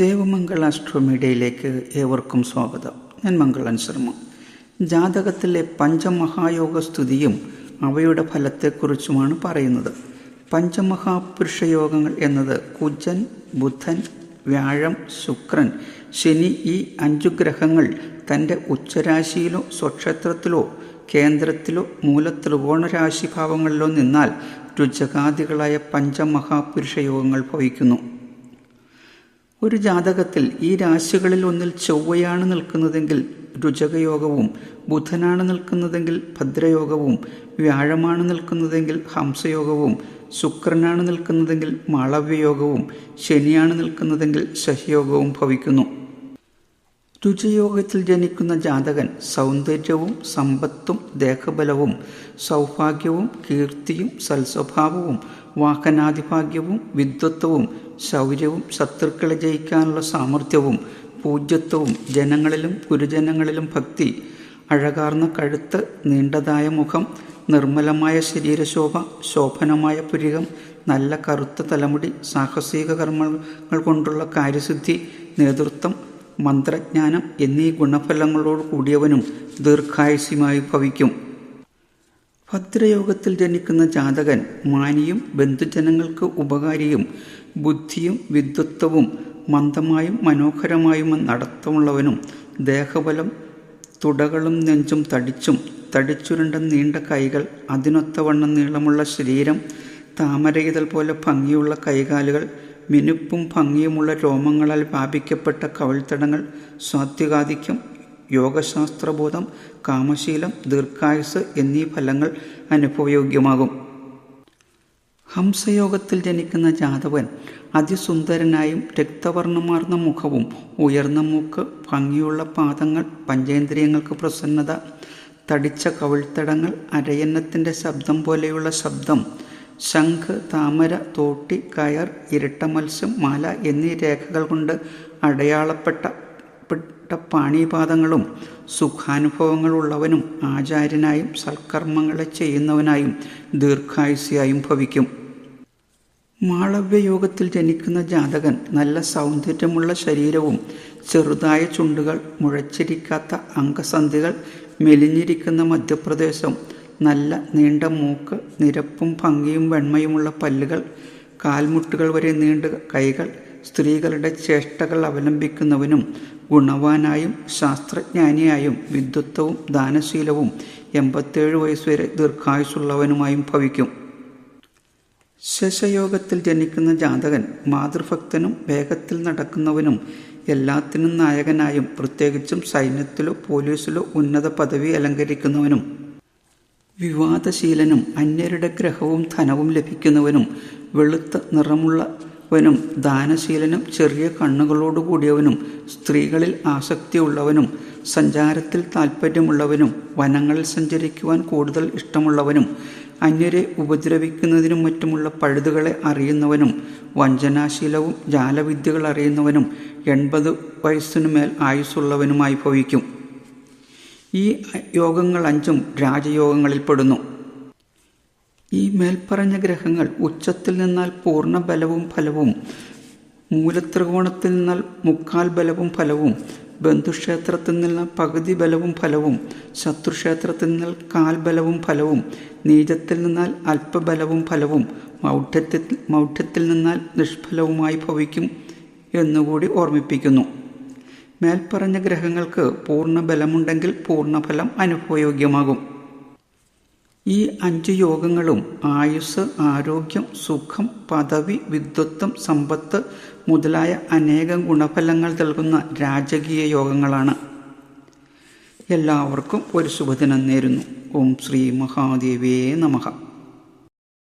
ദേവമംഗള അസ്ട്രോമീഡിയയിലേക്ക് ഏവർക്കും സ്വാഗതം. ഞാൻ മംഗളൻ ശർമ്മ. ജാതകത്തിലെ പഞ്ചമഹായോഗ സ്തുതിയും അവയുടെ ഫലത്തെക്കുറിച്ചുമാണ് പറയുന്നത്. പഞ്ചമഹാപുരുഷയോഗങ്ങൾ എന്നത് കുജൻ ബുധൻ വ്യാഴം ശുക്രൻ ശനി ഈ അഞ്ചു ഗ്രഹങ്ങൾ തന്റെ ഉച്ചരാശിയിലോ സ്വക്ഷേത്രത്തിലോ കേന്ദ്രത്തിലോ മൂല മൂലത്രികോണ രാശിഭാവങ്ങളിലോ നിന്നാൽ രുചകാദികളായ പഞ്ചമഹാപുരുഷയോഗങ്ങൾ ഭവിക്കുന്നു. ഒരു ജാതകത്തിൽ ഈ രാശികളിൽ ഒന്നിൽ ചൊവ്വയാണ് നിൽക്കുന്നതെങ്കിൽ രുചകയോഗവും ബുധനാണ് നിൽക്കുന്നതെങ്കിൽ ഭദ്രയോഗവും വ്യാഴമാണ് നിൽക്കുന്നതെങ്കിൽ ഹംസയോഗവും ശുക്രനാണ് നിൽക്കുന്നതെങ്കിൽ മാളവ്യയോഗവും ശനിയാണ് നിൽക്കുന്നതെങ്കിൽ ശശിയോഗവും ഭവിക്കുന്നു. രുചയോഗത്തിൽ ജനിക്കുന്ന ജാതകൻ സൗന്ദര്യവും സമ്പത്തും ദേഹബലവും സൗഭാഗ്യവും കീർത്തിയും സൽസ്വഭാവവും വാഹനാധിഭാഗ്യവും വിദ്വത്വവും ശൗര്യവും ശത്രുക്കളെ ജയിക്കാനുള്ള സാമർഥ്യവും പൂജ്യത്വവും ജനങ്ങളിലും ഗുരുജനങ്ങളിലും ഭക്തി അഴകാർന്ന കഴുത്ത് നീണ്ടതായ മുഖം നിർമ്മലമായ ശരീരശോഭ ശോഭനമായ പുരികം നല്ല കറുത്ത തലമുടി സാഹസിക കർമ്മങ്ങൾ കൊണ്ടുള്ള കാര്യസിദ്ധി നേതൃത്വം മന്ത്രജ്ഞാനം എന്നീ ഗുണഫലങ്ങളോട് കൂടിയവനും ദീർഘായുസ്യമായി ഭവിക്കും. ഭദ്രയോഗത്തിൽ ജനിക്കുന്ന ജാതകൻ മാനിയും ബന്ധുജനങ്ങൾക്ക് ഉപകാരിയും ബുദ്ധിയും വിദ്വത്വവും മന്ദമായും മനോഹരമായും നടത്തമുള്ളവനും ദേഹബലം തുടകളും നെഞ്ചും തടിച്ചും തടിച്ചുരുണ്ട നീണ്ട കൈകൾ അതിനൊത്തവണ്ണം നീളമുള്ള ശരീരം താമരയിതൽ പോലെ ഭംഗിയുള്ള കൈകാലുകൾ മിനുപ്പും ഭംഗിയുമുള്ള രോമങ്ങളാൽ വ്യാപിക്കപ്പെട്ട കവിൾത്തടങ്ങൾ സാത്വികാധിക്യം യോഗശാസ്ത്രബോധം കാമശീലം ദീർഘായുസ് എന്നീ ഫലങ്ങൾ അനുഭവയോഗ്യമാകും. ഹംസയോഗത്തിൽ ജനിക്കുന്ന ജാതവൻ അതിസുന്ദരനായും രക്തവർണമാർന്ന മുഖവും ഉയർന്ന മൂക്ക് ഭംഗിയുള്ള പാദങ്ങൾ പഞ്ചേന്ദ്രിയങ്ങൾക്ക് പ്രസന്നത തടിച്ച കവിൾത്തടങ്ങൾ അരയന്നത്തിന്റെ ശബ്ദം പോലെയുള്ള ശബ്ദം ശംഖ് താമര തോട്ടി കയർ ഇരട്ട മത്സ്യം മാല എന്നീ രേഖകൾ കൊണ്ട് അടയാളപ്പെട്ട പ്പെട്ട പാണിപാദങ്ങളും സുഖാനുഭവങ്ങളുള്ളവനും ആചാര്യനായും സൽക്കർമ്മങ്ങളെ ചെയ്യുന്നവനായും ദീർഘായുസ്യായും ഭവിക്കും. മാളവ്യയോഗത്തിൽ ജനിക്കുന്ന ജാതകൻ നല്ല സൗന്ദര്യമുള്ള ശരീരവും ചെറുതായ ചുണ്ടുകൾ മുഴച്ചിരിക്കാത്ത അംഗസന്ധികൾ മെലിഞ്ഞിരിക്കുന്ന മധ്യപ്രദേശം നല്ല നീണ്ട മൂക്ക് നിരപ്പും ഭംഗിയും വെണ്മയുമുള്ള പല്ലുകൾ കാൽമുട്ടുകൾ വരെ നീണ്ട കൈകൾ സ്ത്രീകളുടെ ചേഷ്ടകൾ അവലംബിക്കുന്നവനും ഗുണവാനായും ശാസ്ത്രജ്ഞാനിയായും വിദ്വത്വവും ദാനശീലവും എൺപത്തേഴ് വയസ്സുവരെ ദീർഘായുസുള്ളവനുമായും ഭവിക്കും. ശശയോഗത്തിൽ ജനിക്കുന്ന ജാതകൻ മാതൃഭക്തനും വേഗത്തിൽ നടക്കുന്നവനും എല്ലാത്തിനും നായകനായും പ്രത്യേകിച്ചും സൈന്യത്തിലോ പോലീസിലോ ഉന്നത പദവി അലങ്കരിക്കുന്നവനും വിവാദശീലനും അന്യരുടെ ഗ്രഹവും ധനവും ലഭിക്കുന്നവനും വെളുത്ത നിറമുള്ളവനും ദാനശീലനും ചെറിയ കണ്ണുകളോടുകൂടിയവനും സ്ത്രീകളിൽ ആസക്തിയുള്ളവനും സഞ്ചാരത്തിൽ താൽപ്പര്യമുള്ളവനും വനങ്ങളിൽ സഞ്ചരിക്കുവാൻ കൂടുതൽ ഇഷ്ടമുള്ളവനും അന്യരെ ഉപദ്രവിക്കുന്നതിനും മറ്റുമുള്ള പഴുതുകളെ അറിയുന്നവനും വഞ്ചനാശീലവും ജാലവിദ്യകൾ അറിയുന്നവനും എൺപത് വയസ്സിനുമേൽ ആയുസ്സുള്ളവനുമായി ഭവിക്കും. ഈ യോഗങ്ങൾ അഞ്ചും രാജയോഗങ്ങളിൽപ്പെടുന്നു ഈ മേൽപ്പറഞ്ഞ ഗ്രഹങ്ങൾ ഉച്ചത്തിൽ നിന്നാൽ പൂർണ ബലവും ഫലവും മൂലത്രികോണത്തിൽ നിന്നാൽ മുക്കാൽ ബലവും ഫലവും ബന്ധുക്ഷേത്രത്തിൽ നിന്ന് പകുതി ബലവും ഫലവും ശത്രുക്ഷേത്രത്തിൽ നിന്നാൽ കാൽ ബലവും ഫലവും നീചത്തിൽ നിന്നാൽ അല്പബലവും ഫലവും മൗഢ്യത്തിൽ മൗഢ്യത്തിൽ നിന്നാൽ നിഷ്ഫലവുമായി ഭവിക്കും എന്നുകൂടി ഓർമ്മിപ്പിക്കുന്നു. മേൽപ്പറഞ്ഞ ഗ്രഹങ്ങൾക്ക് പൂർണ ബലമുണ്ടെങ്കിൽ പൂർണഫലം അനുഭവയോഗ്യമാകും. ഈ അഞ്ച് യോഗങ്ങളും ആയുസ് ആരോഗ്യം സുഖം പദവി വിദ്വത്വം സമ്പത്ത് മുതലായ അനേകം ഗുണഫലങ്ങൾ നൽകുന്ന രാജകീയ യോഗങ്ങളാണ്. എല്ലാവർക്കും ഒരു ശുഭദിനം നേരുന്നു. ഓം ശ്രീ മഹാദേവേ നമഃ.